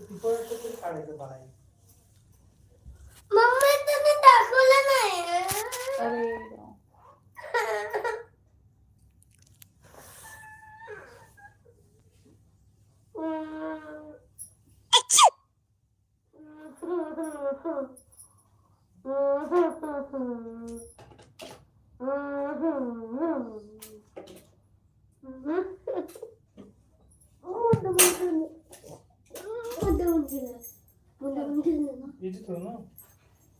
ती परत तरी काढायचं बाहेर मम्मी तुम्ही दाखवलं नाही अरे देवा. इथे ठेव ना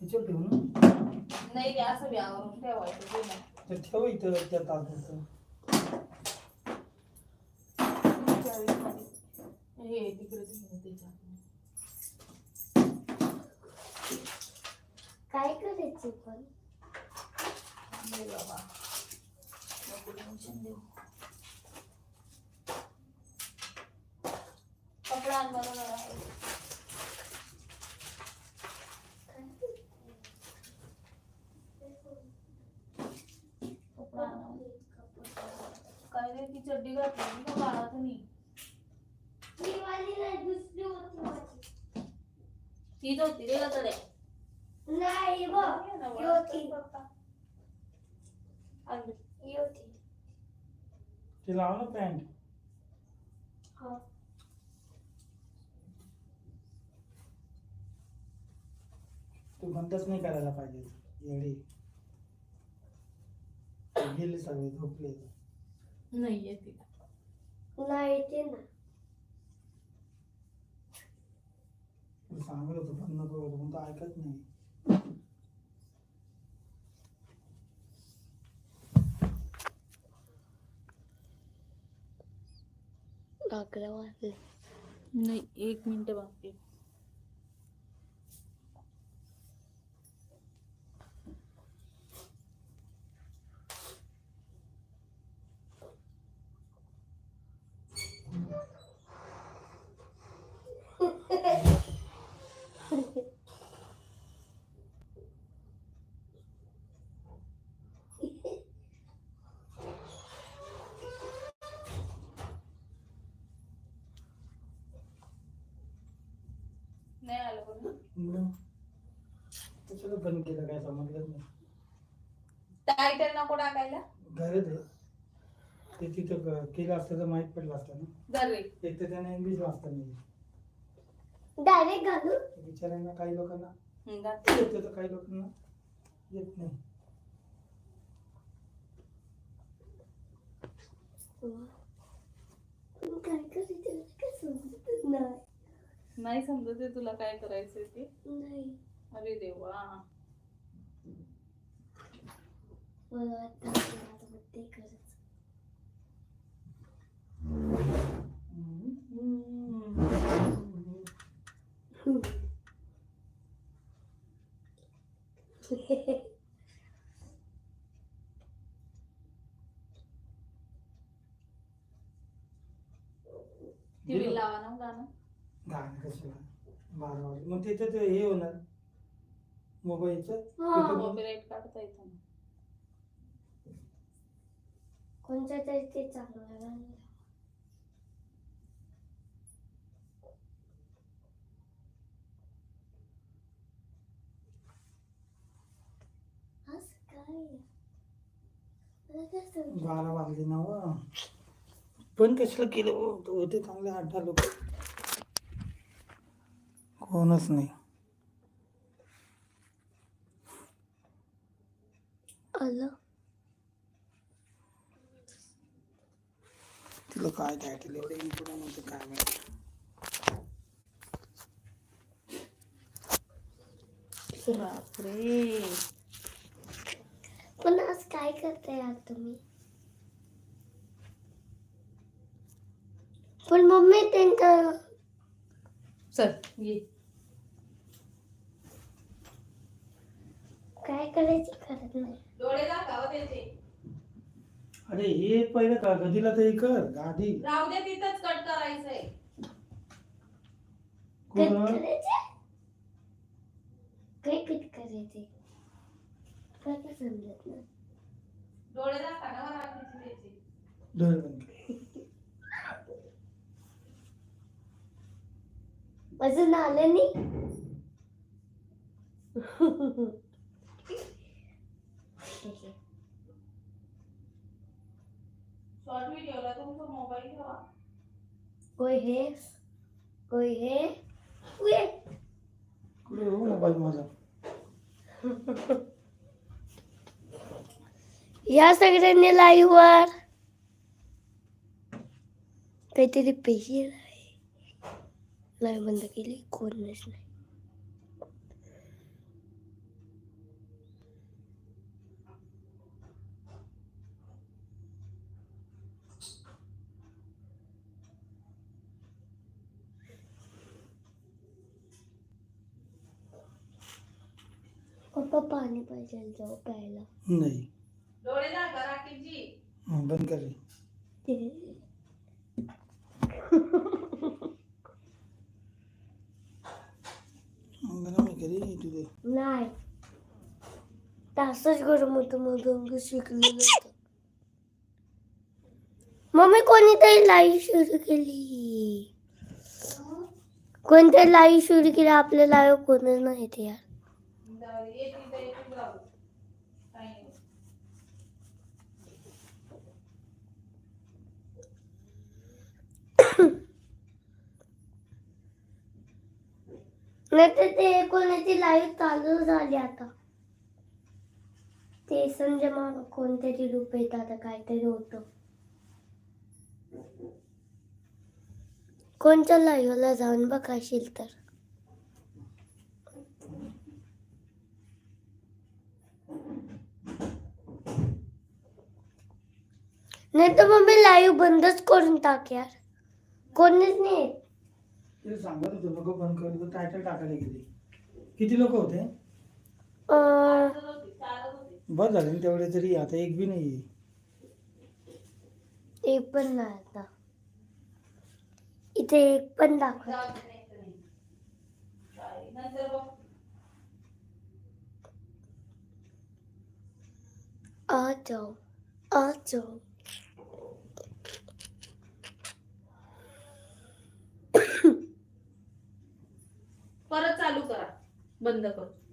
इथे ठेव ना नाही ते असं व्यावरून ठेवायचं ते नाही. तर ठेव इथं त्या ताटाचं हे तिकडे ठेवून त्याच्यात. काय करायचं पण नाही बाबा नको टेन्शन देऊ कपडा आण बरं जरा. कपडा आण. काय रे ती तुम्ही होती माझी तीच होती रे नाही बघ ही होती ही होती ते लाव ना पॅन्ट. हो तू बंदच नाही करायला पाहिजे. एवढी गेली सगळे झोपले. नाही येते. नाही येते ना. तू सांगत होतो बंद नको करू, पण तो ऐकत नाही. अकरा वाजले. नाही एक मिनिट बाकी नाही आलं मग कशाला बंद केलं काय नाही. टायटल नको टाकायला घरात आहे. ते तिथं क- केलं असतं तर माहीत पडलं असतं ना. जर रे एक तर त्यांना इंग्लिश वाचता नाही. डायरेक्ट घालू येत. बिचाऱ्यांना काही लोकांना. हं, घाल. येतं तर काही लोकांना येत नाही काय करायचं काय समजत नाही नाही समजत आहे तुला काय करायचंय ते. नाही. अरे देवा. टीव्ही लावा ना गाणं. गाणं कशाला बारा वाजले मग तिथं ते हे होणार मोबाईलचं हा. कॉपीराईट काढता येतं ना कोणत्या तरी ते चांगलं काय आहे? मला काय समजलं? बारा वाजले ना व. पण कशाला केलं हो? तो होते चांगले आठ दहा लोक कोणच नाही। आलं तिला काय टायटल एवढे इम्पॉर्टंट काय माहिती बापरे। पण आज काय करताय यार तुम्ही। पण मम्मी त्यांचं चल ये। करायची करत नाही. डोळे दाखवा त्याचे. अरे हे पहिलं का? गदीला तर हे कर गादी. राहू दे तिथंच कट करायचंय. कट कोण करायचे काय कट करायचे काय काय समजत नाही. डोळे दाखवा ना मला त्याचे. डोळे बंद कर. माझं नालं नाही. शॉर्ट व्हिडिओला तुमचा मोबाईल ठेवा. कोई है? कोई है? उये. कुठे हो मोबाईल माझा? या सगळ्यांनी लाईव्ह वर. काहीतरी पैसे लाईव्ह बंद केली कोणच नाही. पप्पा पाणी पाहिजे जाऊ प्यायला नाही। डोळे झाका राखीची हं, बंद कर रे. अंगणा मी घरी आहे तुझे नाही। तासच गरम होतं मग अंग शिकलेलं होतं मम्मी कोणीतरी लाईव्ह सुरू केली कोणतरी लाईव्ह सुरू केली आपल्या लाईव्ह कोणच नाही ते यार? नाही तर ते कोणाची लाईव्ह चालू झाली आता? ते संजय मामा कोणतरी रूप येत आता काहीतरी होतं. कोणत्या लाईव्हला जाऊन बघाशील तर? नाही तर मग मी लाईव्ह बंदच करून टाक यार. कोणीच नाही येत. ते सांगत होतो नको बंद कर टायटल टाकायला गेले किती लोक होते. बरं झाले ना तेवढे तरी आता एक बी नाही. एक पण नाही आता इथे एक पण दाखव आ जाओ आ जाओ बंद करू.